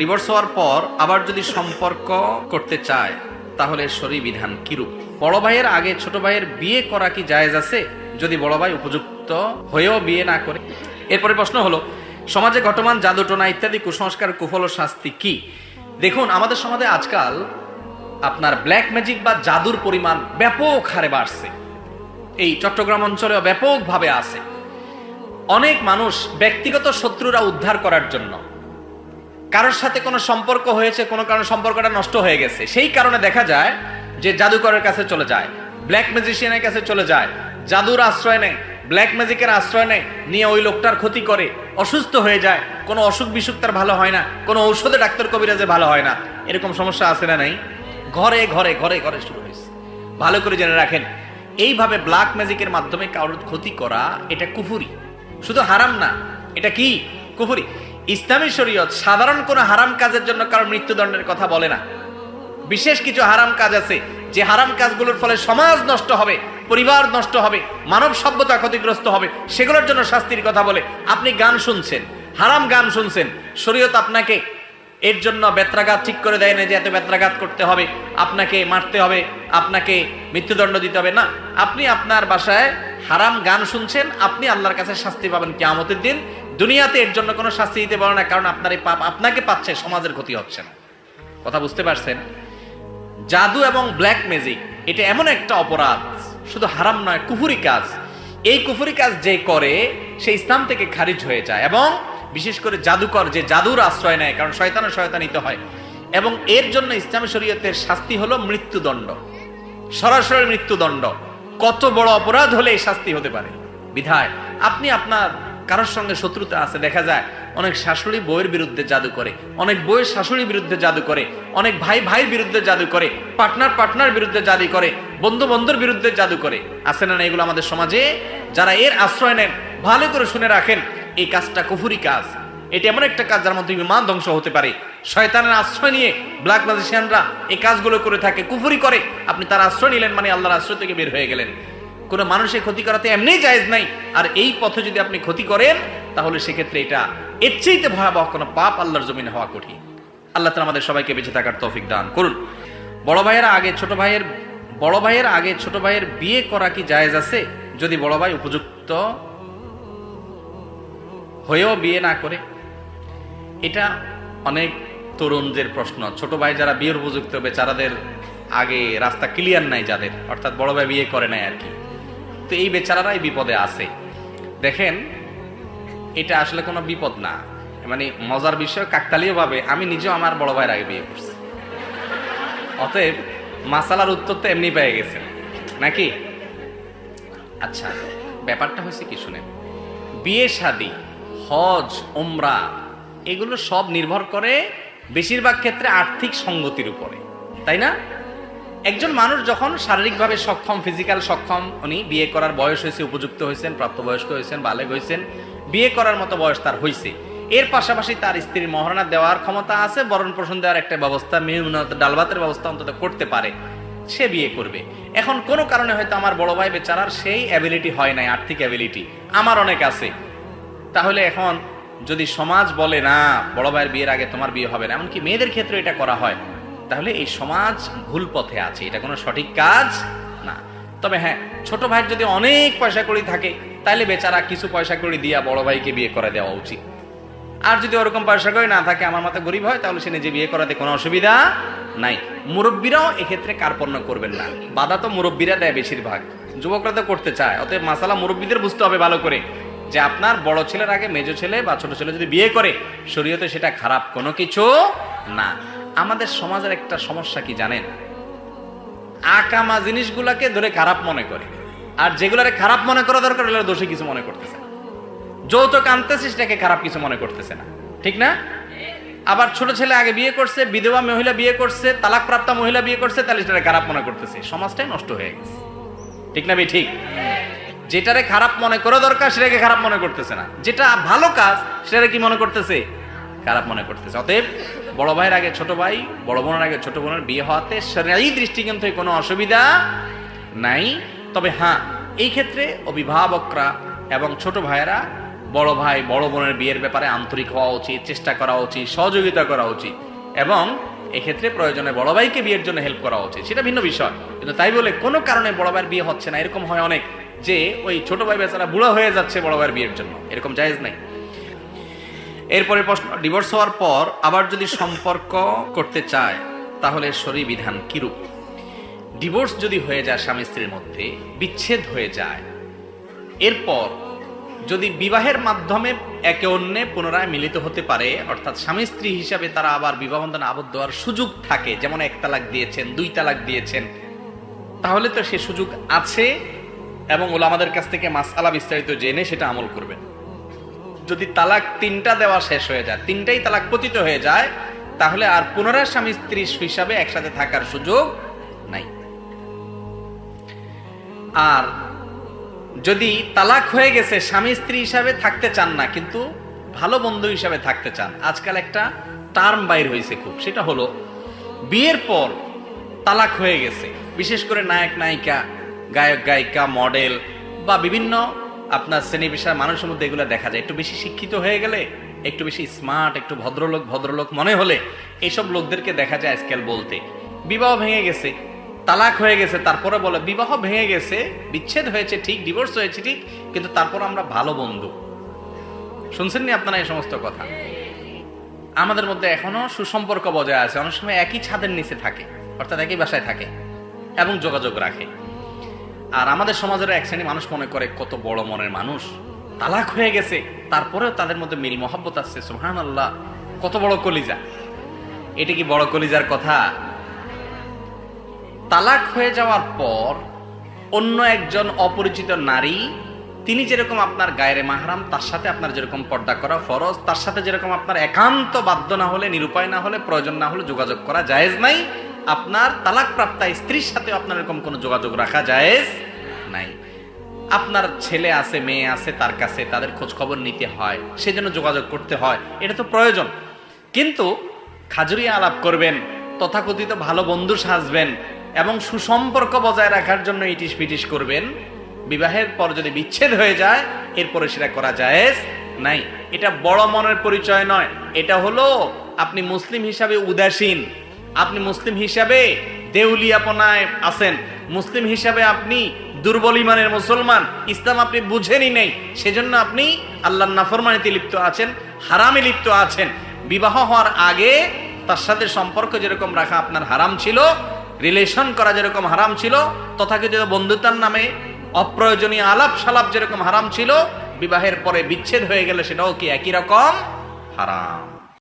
Divorce হওয়ার পর আবার যদি সম্পর্ক করতে চায়, তাহলে শরী বিধান কিরূপ? বড় ভাইয়ের আগে ছোট ভাইয়ের বিয়ে করা কি জায়েজ আছে? যদি বড় ভাই উপযুক্ত হয়েও বিয়ে না করে? এরপরে প্রশ্ন হলো, সমাজে ঘটমান জাদুটোনা ইত্যাদি কুসংস্কার, কুফল শাস্তি কি? দেখুন, আমাদের সমাজে আজকাল আপনার ব্ল্যাক ম্যাজিক বা জাদুর পরিমাণ ব্যাপক হারে বাড়ছে। এই চট্টগ্রাম অঞ্চলেও ব্যাপকভাবে আছে। অনেক মানুষ ব্যক্তিগত শত্রুরা উদ্ধার করার জন্য কারোর সাথে কোনো সম্পর্ক হয়েছে, কোনো কারণে সম্পর্কটা নষ্ট হয়ে গেছে, সেই কারণে দেখা যায় যে জাদুকরের কাছে চলে যায় ব্ল্যাক ম্যাজিশিয়ানের কাছে চলে যায়, জাদুর আশ্রয় নেয় ব্ল্যাক ম্যাজিকের আশ্রয় নেয়, নিয়ে ওই লোকটার ক্ষতি করে, অসুস্থ হয়ে যায়, কোনো অসুখ বিসুখ তার ভালো হয় না, কোনো ঔষধে ডাক্তার কবিরাজে ভালো হয় না, এরকম সমস্যা আছে না নাই? ঘরে ঘরে ঘরে ঘরে শুরু হয়েছে। ভালো করে জেনে রাখেন, এইভাবে ব্ল্যাক ম্যাজিকের মাধ্যমে কারোর ক্ষতি করা এটা কুফুরি। শুধু হারাম না, এটা কি? কুফুরি। ইসলামী শরীয়ত সাধারণ কোনো হারাম কাজের জন্য কারোর মৃত্যুদণ্ডের কথা বলে না। বিশেষ কিছু হারাম কাজ আছে, যে হারাম কাজগুলোর ফলে সমাজ নষ্ট হবে, পরিবার নষ্ট হবে, মানব সভ্যতা ক্ষতিগ্রস্ত হবে, সেগুলোর জন্য শাস্তির কথা বলে। আপনি গান শুনছেন, হারাম গান শুনছেন, শরীয়ত আপনাকে এর জন্য বেত্রাঘাত ঠিক করে দেয় না যে এত বেত্রাঘাত করতে হবে, আপনাকে মারতে হবে, আপনাকে মৃত্যুদণ্ড দিতে হবে। না, আপনি আপনার বাসায় হারাম গান শুনছেন, আপনি আল্লাহর কাছে শাস্তি পাবেন কেয়ামতের দিন। দুনিয়াতে এর জন্য কোনো শাস্তি দিতে পারো না, কারণ আপনার এই পাপ আপনাকে পাচ্ছে, সমাজের ক্ষতি হচ্ছে না। কথা বুঝতে পারছেন? জাদু এবং ব্ল্যাক ম্যাজিক এটা এমন একটা অপরাধ, শুধু হারাম নয়, কুফুরি কাজ। এই কুফুরি কাজ যে করে সে ইসলাম থেকে খারিজ হয়ে যায় এবং বিশেষ করে জাদুকর যে জাদুর আশ্রয় নেয়, কারণ শয়তানে শয়তানিত হয়। এবং এর জন্য ইসলাম শরীয়তের শাস্তি হলো মৃত্যুদণ্ড। সরাসরি মৃত্যুদণ্ড। কত বড় অপরাধ হলে এই শাস্তি হতে পারে? বিধায়, আপনি আপনার কারোর সঙ্গে শত্রুতা আছে, দেখা যায় অনেক শাশুড়ি বইয়ের বিরুদ্ধে জাদু করে, অনেক বইয়ের শাশুড়ির বিরুদ্ধে জাদু করে, অনেক ভাই ভাইয়ের বিরুদ্ধে জাদু করে পার্টনার পার্টনার বিরুদ্ধে জাদু করে, বন্ধু বন্ধুর বিরুদ্ধে জাদু করে। আছে না এগুলো আমাদের সমাজে? যারা এর আশ্রয় নেন, ভালো করে শুনে রাখেন, এই কাজটা কুফুরি কাজ। এটা এমন একটা কাজ যার মধ্যে ইমান ধ্বংস হতে পারে। শয়তানের আশ্রয় নিয়ে ব্ল্যাক ম্যাজিশিয়ানরা এই কাজগুলো করে থাকে, কুফুরি করে। আপনি তার আশ্রয় নিলেন মানে আল্লাহর আশ্রয় থেকে বের হয়ে গেলেন। কোনো মানুষের ক্ষতি করাতে এমনিই জায়েজ নাই। আর এই পথে যদি আপনি ক্ষতি করেন, তাহলে সেক্ষেত্রে এটা এর চেয়েতে ভয়াবহ কোনো পাপ আল্লাহর জমিনে হওয়া কঠিন। আল্লাহ তালা আমাদের সবাইকে বেঁচে থাকার তৌফিক দান করুন। বড় ভাইয়েরা আগে ছোট ভাইয়ের, বড় ভাইয়ের আগে ছোট ভাইয়ের বিয়ে করা কি জায়েজ আছে? যদি বড় ভাই উপযুক্ত হয়েও বিয়ে না করে, এটা অনেক তরুণদের প্রশ্ন। ছোট ভাই যারা বিয়ের উপযুক্ত হবে বেচারাদের আগে রাস্তা ক্লিয়ার নাই যাদের। অর্থাৎ বড় ভাই বিয়ে করে নাই আর কি। তো এই বেচারারাই বিপদে আছে। দেখেন, এটা আসলে কোনো বিপদ না। মানে মজার বিষয় কাকতালীয় ভাবে আমি নিজেও আমার বড় ভাইয়ের আগে বিয়ে করছি। অতএব মাসালার উত্তর তো এমনি পেয়ে গেছেন। নাকি? আচ্ছা ব্যাপারটা হয়েছে কি শুনেন? বিয়ে, শাদী, হজ ওমরা এগুলো সব নির্ভর করে বেশিরভাগ ক্ষেত্রে আর্থিক সঙ্গতির উপরে। তাই না? একজন মানুষ যখন শারীরিকভাবে সক্ষম ফিজিক্যাল সক্ষম, উনি বিয়ে করার বয়স হয়েছে, উপযুক্ত হয়েছেন, প্রাপ্তবয়স্ক হয়েছেন, বালেগ হয়েছেন, বিয়ে করার মতো বয়স তার হয়েছে এর পাশাপাশি তার স্ত্রীর মহারণা দেওয়ার ক্ষমতা আছে বরণ পোষণ দেওয়ার একটা ব্যবস্থা মেহনত ডালভাতের ব্যবস্থা অন্তত করতে পারে। সে বিয়ে করবে। এখন কোনো কারণে হয়তো আমার বড় ভাই বেচারার সেই অ্যাবিলিটি হয় নাই, আর্থিক অ্যাবিলিটি আমার অনেক আছে। তাহলে এখন যদি সমাজ বলে, না, বড় ভাইয়ের বিয়ের আগে তোমার বিয়ে হবে না, এমনকি মেয়েদের ক্ষেত্রে এটা করা হয়। তাহলে এই সমাজ ভুল পথে আছে, এটা কোনো সঠিক কাজ না। তবে হ্যাঁ ছোট ভাইয়ের যদি অনেক পয়সা করি থাকে তাহলে বেচারা কিছু পয়সা করে দিয়া বড় ভাইকে বিয়ে করে দেওয়া উচিত। আর যদি ওরকম পয়সা করে না থাকে, আমার মতো গরিব হয়, তাহলে সে নিজে বিয়ে করাতে কোনো অসুবিধা নাই। মুরব্বীরাও এক্ষেত্রে কার্পণ্য করবেন না। বাধা তো মুরব্বীরা দেয় বেশিরভাগ। যুবকরা তো করতে চায়, অতএব মাসালা মুরব্বীদের বুঝতে হবে ভালো করে যে আপনার বড় ছেলের আগে মেজো ছেলে বা ছোট ছেলে যদি বিয়ে করে, শরীয়তে সেটা খারাপ কোনো কিছু না। আমাদের সমাজের একটা সমস্যা কি জানেন? আকামা জিনিসগুলাকে ধরে খারাপ মনে করে। আর যেগুলারে খারাপ মনে করা দরকার ওগুলো দোষী কিছু মনে করতেছে যৌতুক আনতেছে, সেটাকে খারাপ কিছু মনে করতেছে না। ঠিক না? আবার ছোট ছেলে আগে বিয়ে করছে, বিধবা মহিলা বিয়ে করছে তালাক প্রাপ্ত মহিলা বিয়ে করছে, তাহলে সেটা খারাপ মনে করতেছে। সমাজটাই নষ্ট হয়ে গেছে। ঠিক না ভাই? ঠিক। যেটারে খারাপ মনে করা দরকার, সেটাকে খারাপ মনে করতেছে না। যেটা ভালো কাজ সেটাকে কি মনে করতেছে? খারাপ মনে করতেছে। অতএব বড় ভাইয়ের আগে ছোট ভাই, বড় বোনের আগে ছোট বোনের বিয়ে হওয়াতে এই দৃষ্টিকোণ থেকে কোনো অসুবিধা নাই। তবে হ্যাঁ এই ক্ষেত্রে অভিভাবকরা এবং ছোট ভাইয়েরা বড় ভাই, বড় বোনের বিয়ের ব্যাপারে আন্তরিক হওয়া উচিত, চেষ্টা করা উচিত, সহযোগিতা করা উচিত এবং এক্ষেত্রে প্রয়োজনে বড় ভাইকে বিয়ের জন্য হেল্প করা উচিত। সেটা ভিন্ন বিষয়। কিন্তু তাই বলে কোনো কারণে বড় ভাইয়ের বিয়ে হচ্ছে না। এরকম হয় অনেক যে ওই ছোট ভাই বেচারা বুড়া হয়ে যাচ্ছে বড় ভাইয়ের বিয়ের জন্য। এরকম জায়েজ নাই। এরপরে প্রশ্ন ডিভোর্স হওয়ার পর আবার যদি সম্পর্ক করতে চায়, তাহলে শরী বিধান কিরূপ? ডিভোর্স যদি হয়ে যায় স্বামী স্ত্রীর মধ্যে, বিচ্ছেদ হয়ে যায়, এরপর যদি বিবাহের মাধ্যমে একে অন্যে পুনরায় মিলিত হতে পারে, অর্থাৎ স্বামী স্ত্রী হিসাবে তারা আবার বিবাহ বন্ধনে আবদ্ধ হওয়ার সুযোগ থাকে, যেমন এক তালাক দিয়েছেন, দুই তালাক দিয়েছেন, তাহলে তো সে সুযোগ আছে এবং ওলা আমাদের কাছ থেকে মাসালা বিস্তারিত জেনে সেটা আমল করবেন। যদি তালাক তিনটা দেওয়া শেষ হয়ে যায়, তিনটাই তালাক পতিত হয়ে যায়, তাহলে আর পুনরায় স্বামী স্ত্রী হিসাবে একসাথে থাকার সুযোগ নাই। আর যদি তালাক হয়ে গেছে, স্বামী স্ত্রী হিসাবে থাকতে চান না, কিন্তু ভালো বন্ধু হিসাবে থাকতে চান, আজকাল একটা টার্ম বাইর হয়েছে খুব, সেটা হলো বিয়ের পর তালাক হয়ে গেছে, বিশেষ করে নায়ক, নায়িকা, গায়ক, গায়িকা, মডেল বা বিভিন্ন আপনার শ্রেণি পেশার মানুষের মধ্যে এগুলো দেখা যায়। একটু বেশি শিক্ষিত হয়ে গেলে, একটু বেশি স্মার্ট একটু ভদ্রলোক ভদ্রলোক মনে হলে এইসব লোকদেরকে দেখা যায় আজকাল বলতে। বিবাহ ভেঙে গেছে, তালাক হয়ে গেছে, তারপরে বলে, বিবাহ ভেঙে গেছে, বিচ্ছেদ হয়েছে, ঠিক ডিভোর্স হয়েছে, ঠিক, কিন্তু তারপর আমরা ভালো বন্ধু। শুনছেন নি আপনারা এই সমস্ত কথা? আমাদের মধ্যে এখনও সুসম্পর্ক বজায় আছে, অনেক সময় একই ছাদের নিচে থাকে, অর্থাৎ একই বাসায় থাকে, এবং যোগাযোগ রাখে। আর আমাদের সমাজের এক শ্রেণি মানুষ মনে করে কত বড় মনের মানুষ। তালাক হয়ে গেছে। তারপরেও তাদের মধ্যে মিল মহব্বত আসছে সুহান আল্লাহ কত বড় কলিজা। এটা কি বড় কলিজার কথা? তালাক হয়ে যাওয়ার পর অন্য একজন অপরিচিত নারী, তিনি যেরকম আপনার গায়ের মাহারাম, তার সাথে আপনার যেরকম পর্দা করা ফরজ, তার সাথে যেরকম আপনার একান্ত বাধ্য না হলে, নিরুপায় না হলে, প্রয়োজন না হলে যোগাযোগ করা জায়েজ নাই। আপনার তালাক প্রাপ্তা স্ত্রীর সাথে আপনার এরকম কোনো যোগাযোগ রাখা জায়েজ নাই। আপনার ছেলে আছে, মেয়ে আছে, তার কাছে তাদের খোঁজ খবর নিতে হয়, সেজন্য যোগাযোগ করতে হয়, এটা তো প্রয়োজন। কিন্তু খাজুরিয়া আলাপ করবেন, তথাকথিত ভালো বন্ধু সাজবেন এবং সুসম্পর্ক বজায় রাখার জন্য ইটিস পিটিস করবেন, বিবাহের পর যদি বিচ্ছেদ হয়ে যায়, এরপরে সেটা করা জায়েজ নাই। এটা বড় মনের পরিচয় নয়। এটা হলো আপনি মুসলিম হিসাবে উদাসীন। আপনি মুসলিম হিসাবে দেউলিয়াপনায় আছেন। মুসলিম হিসাবে আপনি দুর্বল ইমানের মুসলমান। ইসলাম আপনি বুঝেনই নেই। সেজন্য আপনি আল্লাহর নাফরমানিতে লিপ্ত আছেন, হারামে লিপ্ত আছেন। বিবাহ হওয়ার আগে তার সাথে সম্পর্ক যেরকম রাখা আপনার হারাম ছিল, রিলেশন করা যেরকম হারাম ছিল, তথাকথিত বন্ধুতার নামে অপ্রয়োজনীয় আলাপ সালাপ যেরকম হারাম ছিল, বিবাহের পরে বিচ্ছেদ হয়ে গেলে সেটাও কি একই রকম? হারাম।